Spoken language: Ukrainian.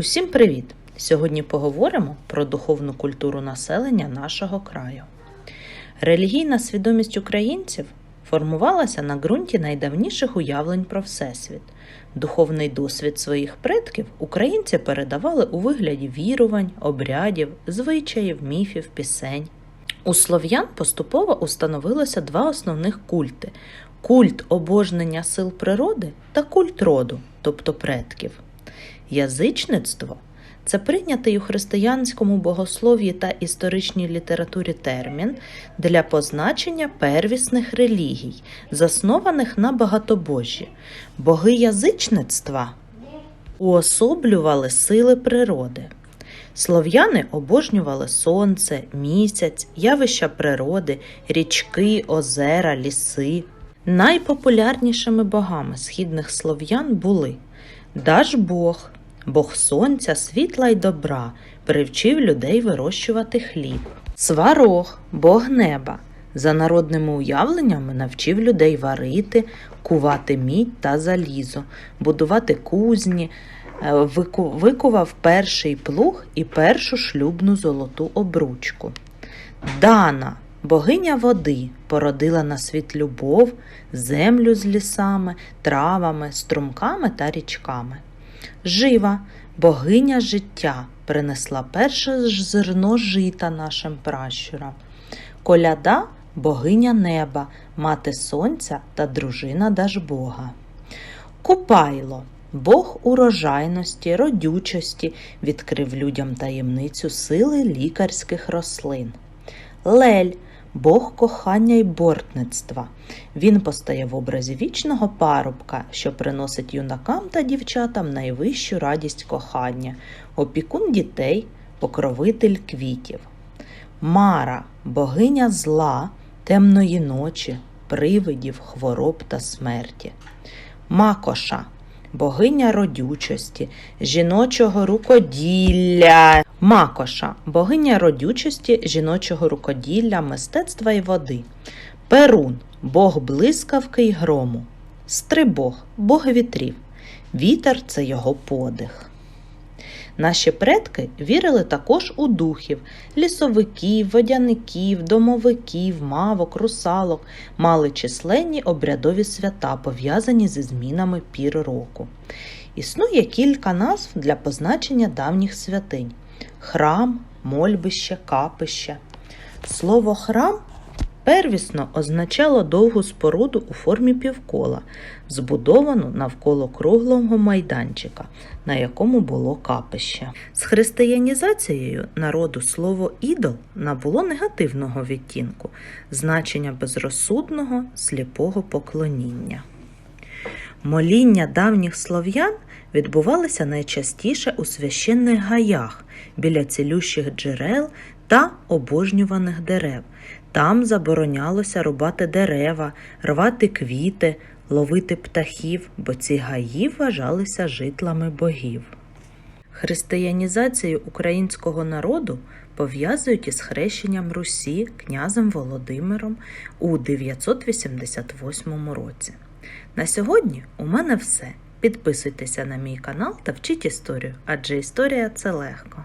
Усім привіт! Сьогодні поговоримо про духовну культуру населення нашого краю. Релігійна свідомість українців формувалася на ґрунті найдавніших уявлень про Всесвіт. Духовний досвід своїх предків українці передавали у вигляді вірувань, обрядів, звичаїв, міфів, пісень. У слов'ян поступово установилося два основних культи: культ обожнення сил природи та культ роду, тобто предків. Язичництво це прийнятий у християнському богослов'ї та історичній літературі термін для позначення первісних релігій, заснованих на багатобожжі. Боги язичництва уособлювали сили природи. Слов'яни обожнювали сонце, місяць, явища природи, річки, озера, ліси. Найпопулярнішими богами східних слов'ян були Дажбог, Бог сонця, світла й добра, привчив людей вирощувати хліб. Сварог, Бог неба. За народними уявленнями навчив людей варити, кувати мідь та залізо, будувати кузні, е, викував перший плуг і першу шлюбну золоту обручку. Дана, богиня води, породила на світ любов, землю з лісами, травами, струмками та річками. Жива, богиня життя, принесла перше зерно жита нашим пращурам. Коляда богиня неба, мати сонця та дружина Дажбога. Купайло Бог урожайності, родючості відкрив людям таємницю сили лікарських рослин. Лель Бог кохання й бортництва. Він постає в образі вічного парубка, що приносить юнакам та дівчатам найвищу радість кохання, опікун дітей, покровитель квітів. Мара богиня зла, темної ночі, привидів, хвороб та смерті. Макоша богиня родючості, жіночого рукоділля. Макоша богиня родючості, жіночого рукоділля, мистецтва і води. Перун бог блискавки й грому. Стрибог бог вітрів. Вітер це його подих. Наші предки вірили також у духів, лісовиків, водяників, домовиків, мавок, русалок, мали численні обрядові свята, пов'язані зі змінами пір року. Існує кілька назв для позначення давніх святинь: храм, мольбище, капище. Слово храм первісно означало довгу споруду у формі півкола, збудовану навколо круглого майданчика, на якому було капище. З християнізацією народу слово ідол набуло негативного відтінку, значення безрозсудного, сліпого поклоніння. Моління давніх слов'ян відбувалися найчастіше у священних гаях біля цілющих джерел та обожнюваних дерев. Там заборонялося рубати дерева, рвати квіти, ловити птахів, бо ці гаї вважалися житлами богів. Християнізацію українського народу пов'язують із хрещенням Русі князем Володимиром у 988 році. На сьогодні у мене все. Підписуйтеся на мій канал та вчіть історію, адже історія це легко.